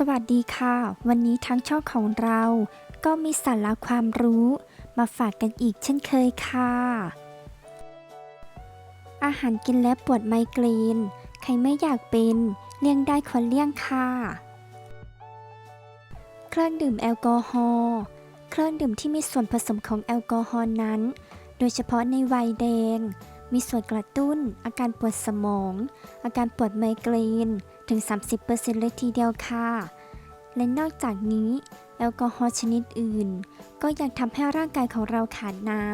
สวัสดีค่ะ วันนี้ทั้งช่องของเรา ก็มีสาระความรู้ มาฝากกันอีกเช่นเคยค่ะ อาหารกินแล้วปวดไมเกรน ใครไม่อยากเป็นเลี่ยงได้ควรเลี่ยงค่ะ เครื่องดื่มแอลกอฮอล์เครื่องดื่มที่มีส่วนผสมของแอลกอฮอล์นั้น โดยเฉพาะในวัยแดง มีส่วนกระตุ้น อาการปวดสมอง อาการปวดไมเกรนถึง 30%เลยทีเดียวค่ะ และนอกจากนี้แอลกอฮอล์ชนิดอื่น ก็ยังทำให้ร่างกายของเราขาดน้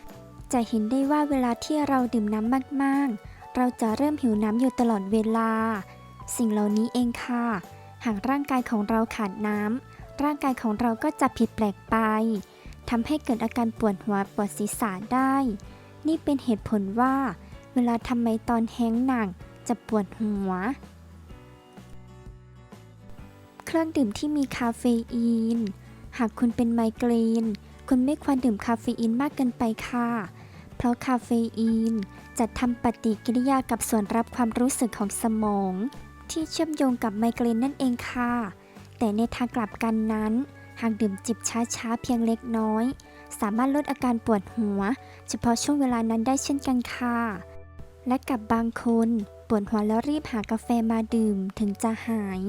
ำ จะเห็นได้ว่าเวลาที่เราดื่มน้ำมากๆ เราจะเริ่มหิวน้ำอยู่ตลอดเวลา สิ่งเหล่านี้เองค่ะ หากร่างกายของเราขาดน้ำ ร่างกายของเราก็จะผิดแปลกไปทำให้เกิดอาการปวดหัวปวดศีรษะได้ นี่เป็นเหตุผลว่า เวลาทำไมตอนแห้งหนักจะปวดหัว เครื่องดื่มที่มีคาเฟอีน หากคุณเป็นไมเกรน คุณไม่ควรดื่มคาเฟอีนมากเกินไปค่ะ เพราะคาเฟอีนจะทำปฏิกิริยากับส่วนรับความรู้สึกของสมอง ที่เชื่อมโยงกับไมเกรนนั่นเองค่ะ แต่ในทางกลับกันนั้น หากดื่มจิบช้าๆเพียงเล็กน้อย สามารถลดอาการปวดหัว เฉพาะช่วงเวลานั้นได้เช่นกันค่ะ และกับบางคนปวดหัวแล้วรีบหากาแฟมาดื่มถึงจะหาย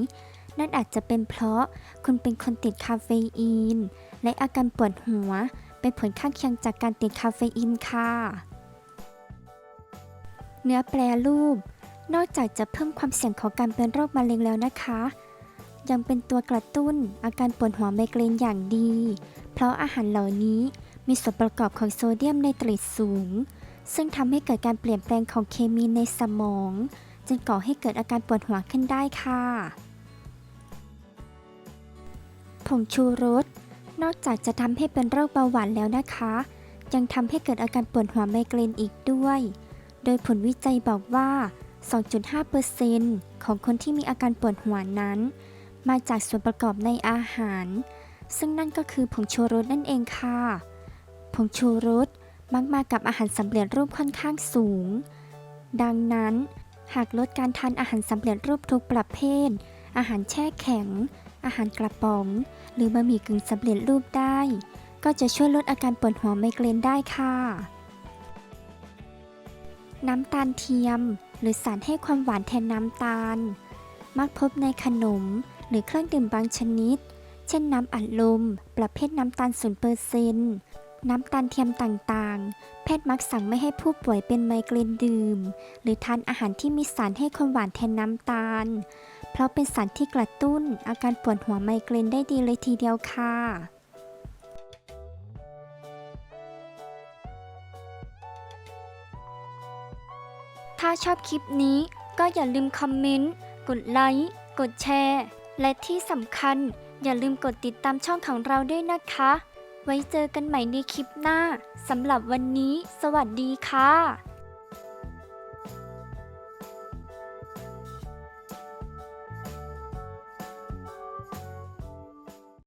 นั่นอาจจะเป็นเพราะคุณเป็นคนติดคาเฟอีน และอาการปวดหัวเป็นผลข้างเคียงจากการติดคาเฟอีนค่ะ เนื้อแปรรูป นอกจากจะเพิ่มความเสี่ยงของการเป็นโรคมะเร็งแล้วนะคะ ยังเป็นตัวกระตุ้นอาการปวดหัวไมเกรนอย่างดี เพราะอาหารเหล่านี้มีส่วนประกอบของโซเดียมไนเตรตสูง ซึ่งทำให้เกิดการเปลี่ยนแปลงของเคมีในสมอง จึงก่อให้เกิดอาการปวดหัวขึ้นได้ค่ะ ผงชูรส นอกจากจะทำให้เป็นโรคเบาหวานแล้วนะคะ ยังทำให้เกิดอาการปวดหัวไมเกรนอีกด้วย โดยผลวิจัยบอกว่า 2.5%ของคนที่มีอาการปวดหัวนั้น มาจากส่วนประกอบในอาหาร ซึ่งนั่นก็คือผงชูรสนั่นเองค่ะ ผงชูรสมักมากับอาหารสำเร็จรูปค่อนข้างสูง ดังนั้นหากลดการทานอาหารสำเร็จรูปทุกประเภท อาหารแช่แข็ง อาหารกระป๋อง หรือบะหมี่กึ่งสำเร็จรูปได้ ก็จะช่วยลดอาการปวดหัวไมเกรนได้ค่ะ น้ำตาลเทียม หรือสารให้ความหวานแทนน้ำตาล มักพบในขนมหรือเครื่องดื่มบางชนิด เช่นน้ำอัดลม ประเภทน้ำตาล0%น้ำตาลเทียมต่างๆ แพทย์มักสั่งไม่ให้ผู้ป่วยเป็นไมเกรนดื่ม หรือทานอาหารที่มีสารให้ความหวานแทนน้ำตาล เพราะเป็นสารที่กระตุ้น อาการปวดหัวไมเกรนได้ดีเลยทีเดียวค่ะถ้าชอบคลิปนี้ก็อย่าลืมคอมเมนต์ กดไลค์ กดแชร์ และที่สำคัญ อย่าลืมกดติดตามช่องของเราด้วยนะคะ ไว้เจอกันใหม่ในคลิปหน้าสำหรับวันนี้ สวัสดีค่ะ